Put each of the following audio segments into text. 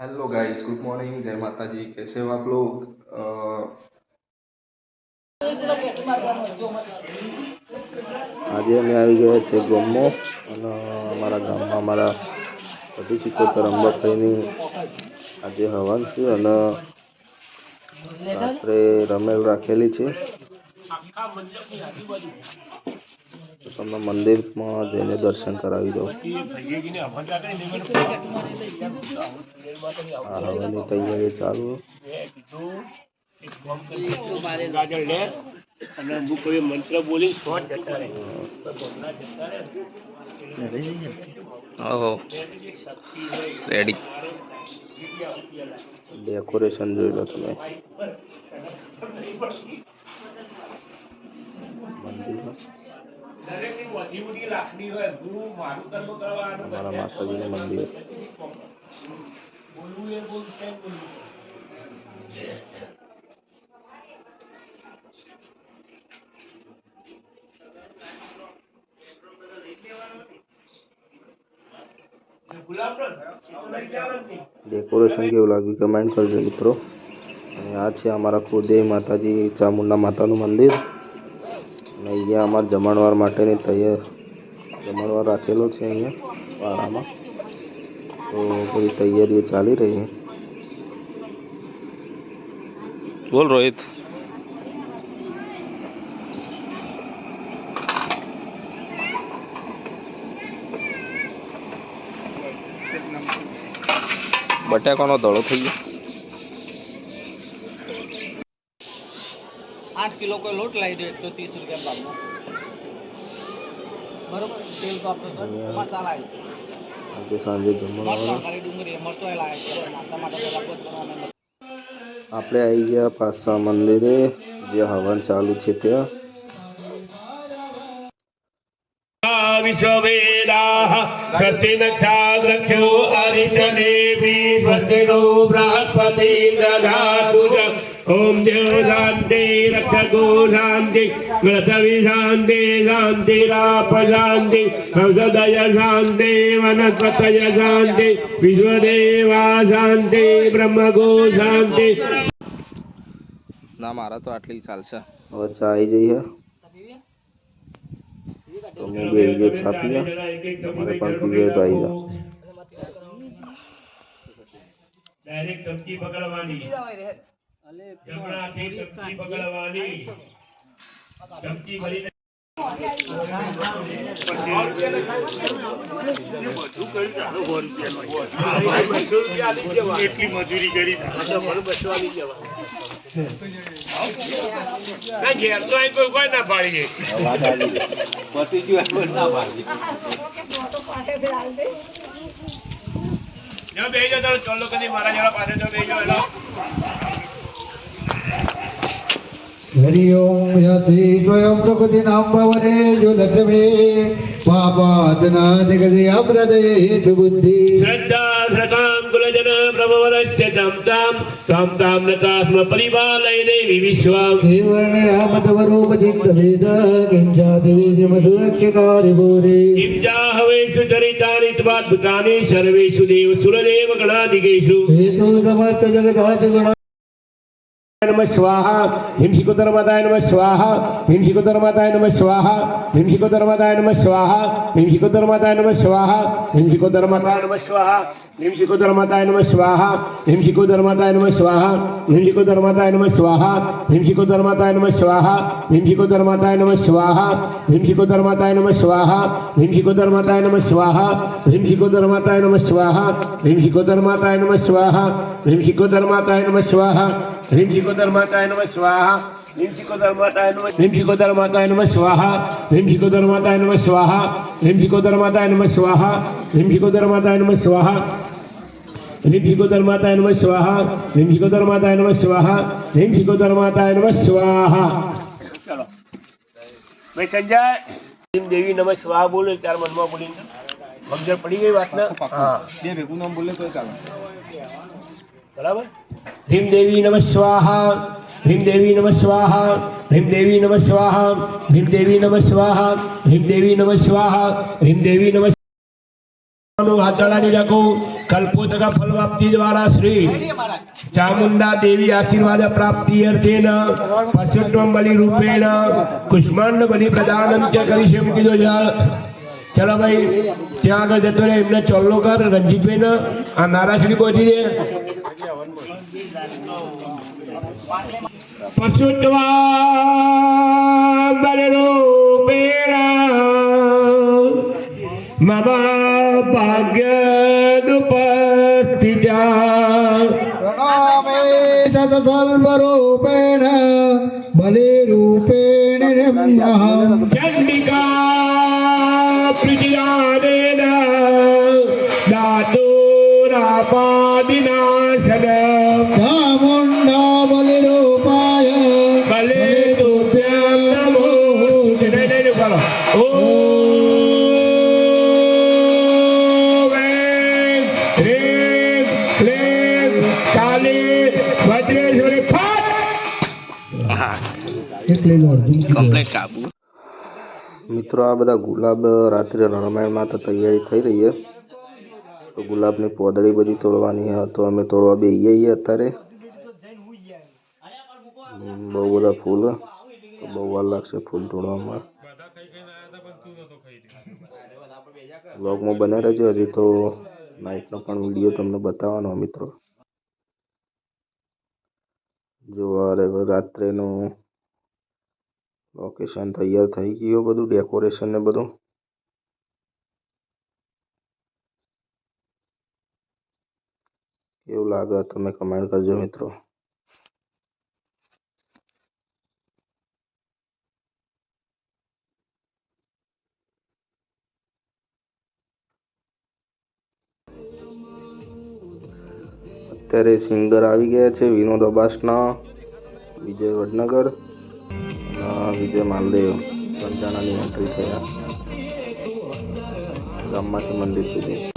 Hello guys good morning जय माता जी कैसे हो आप लोग अ, આજે અમે આવી ગયા છે ગામમાં અને અમારા ગામમાં અમારા બધી સિત્તોતેર અંબાભાઈની આજે હવન છે અને રાત્રે રમેલ રાખેલી છે તો તમને મંદિરમાં જઈને દર્શન કરાવી દઉં. હવેની તૈયારી ચાલુ. ગાજર લે. અને અમુક કોઈ મંત્ર બોલી શોટ જતા રહે. ઓહો. રેડી ડેકોરેશન જોઈ લો તમે. જવાનું જ નહીં. ડેકોરેશન કેવું લાગ્યું? કમેન્ટ કરજો મિત્રો. અને આ છે અમારા કુદેવ માતાજી ચામુંડા માતાનું મંદિર. અહીંયા અમારા જમણવાર માટેની તૈયાર જમણવાર રાખેલો છે અહીંયા વાડામાં તો બધી તૈયારીઓ ચાલી રહી બોલ રોહિત. બટાકાનો દડો થઈ ગયો. કિલો કોઈ લોટ લાવી દો એકસો ત્રીસ રૂપિયા ભાવનો બરોબર? તેલ તો આપણો મસાલા આવી છે. સાંજે જમવાનું. ડુંગળી મરચો લાવે છે. નાસ્તા માટે પહેલાં પોત કરવાનું આપણે આવી ગયા પાસા મંદિરે. જે હવન ચાલુ છે ત્યાં. વિશ્વવેદા પ્રતિન ચાગ્રખ્યો અરિષદેવી ओम देव शांति रक्ष गो शांति पृथ्वी शांति शांति राप शांति औषधय शांति वनस्पतय शांति विश्वदेवा शांति ब्रह्म गो शांति ના મારા તો આટલી ચાલશે હવે ચા આવી જઈએ તો હું બે વિડીયો છાપી લે તમારે પણ વિડીયો તો આવી જાય ડાયરેક્ટ ધમકી પકડવાની જમણાથી ચમચી પકડવાની. મજૂરી કરી ઘેર તો અહીં કોઈ કોઈ ના પાડીએ. પતિ ગયું ના પાડીએ બે જાવ ચાલો કદી મારા જેવા પાસે તો બે જાવ हरि ओम यति द्वयं प्रकृतिनां पवने जुलक्ष्मे पापादनादिगदयाप्रदयेतुबुद्धि श्रद्धा श्रकां कुलजना प्रभवदस्य तं तां त्वां तां नतास्म परिपालयने विविश्वां देवर्णयामतवरूपचित्तवेद किञ्चादिवीजमसुरक्षकारिभूरे किञ्चाहवेषु चरितानि त्वाद्भुतानि सर्वेषु देवसुरदेवगणादिकेषु हेतुसमर्थजगदादिगुणा నమ స్వాహ హింసికుధర్మదాయ నమ స్వాహ హింసికుధర్మదాయ నమ స్వాహ హింసికుధర్మదాయ నమ స్వాహ హింసికుధర్మదాయ నమ స్వాహ హింసికుధర్మదాయ నమ స్వాహ హింసికుధర్మదాయ నమ స్వాహ హింసికుధర్మదాయ నమ స్వాహ హింసికుధర్మదాయ నమ స్వాహ హింసికుధర్మదాయ నమ స్వాహ హింసికుధర్మదాయ నమ స్వాహ హింసికుధర్మదాయ నమ స్వాహ హింసికుధర్మదాయ నమ స్వాహ హింసికుధర్మదాయ నమ స్వాహ హింసికుధర్మదాయ నమ స్వాహ హింసికుధర్మదాయ నమ స్వాహ ह्रीं शिकोदर माताय नमः स्वाहा ह्रीं शिकोदर माताय नमः ह्रीं शिकोदर माताय नमः स्वाहा ह्रीं शिकोदर माताय नमः स्वाहा ह्रीं शिकोदर माताय नमः स्वाहा ह्रीं शिकोदर माताय नमः स्वाहा ह्रीं शिकोदर माताय नमः स्वाहा ह्रीं शिकोदर माताय नमः स्वाहा ह्रीं शिकोदर माताय नमः स्वाहा चलो ભાઈ સંજય દેવી નમઃ સ્વાહા બોલે ત્યાર મનમાં બોલી સમજણ પડી ગઈ વાતના બે ભેગું નામ બોલે તો ચાલે બરાબર ह्रीं देवी नमः स्वाहा, ह्रीं देवी नमः स्वाहा, ह्रीं देवी नमः स्वाहा, ह्रीं देवी नमः स्वाहा, ह्रीं देवी नमः स्वाहा, ह्रीं ફલવાપ્તિ દ્વારા શ્રી ચામુંડા દેવી આશીર્વાદ પ્રાપ્તિ અર્થેન પશુત્વમ બલિ રૂપેણ કુષ્માંડ બલિ પ્રદાન કરી છે મૂકી દો ચલો ભાઈ ત્યાં આગળ જતો રહે એમને ચોલ્લો કર રણજીતભાઈ આ નારાશ્રી પહોંચી દે પશુત્વમ બલિ રૂપેણ મમ ભાગ્યદુપસ્થિતા સર્વરૂપેણ બલિરૂપેણ ચંડિકા પ્રતિદાનેન દાતુરાપાદિનાશન કમ્પ્લીટ કાપુ મિત્રો આ બધા ગુલાબ રાત્રે રણમાયણમાં તો તૈયારી થઈ રહી છે. તો ગુલાબની પોદળી બધી તોડવાની છે. તો અમે તોડવા બે છીએ અત્યારે. બહુ બધા ફૂલ. તો બહુ વાર લાગશે ફૂલ તોડવામાં. બ્લોગમાં બને રહેજો. હજી તો નાઇટનો પણ વીડિયો તમને બતાવવાનો મિત્રો. જો રાત્રેનું લોકેશન તૈયાર થઈ ગયું બધું ડેકોરેશન ને બધું. કેવું લાગે તમે કમેન્ટ કરજો મિત્રો. અત્યારે સિંગર આવી ગયા છે વિનોદ અબાસના, વિજય વડનગર. વિજય માલદેવ જણાની એન્ટ્રી થયા ગામમાંથી મંદિર સુધી.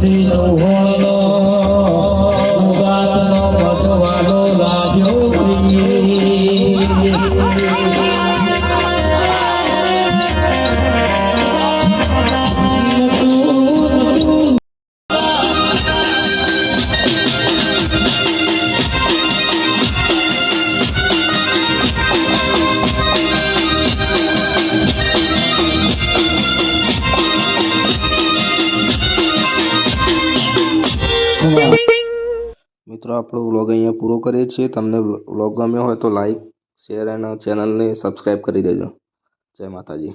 see the world. આપણો વ્લોગ અહીંયા પૂરો કરીએ છીએ. તમને વ્લોગ ગમ્યો હોય તો લાઈક શેર અને ચેનલને સબસ્ક્રાઈબ કરી દેજો. જય માતાજી.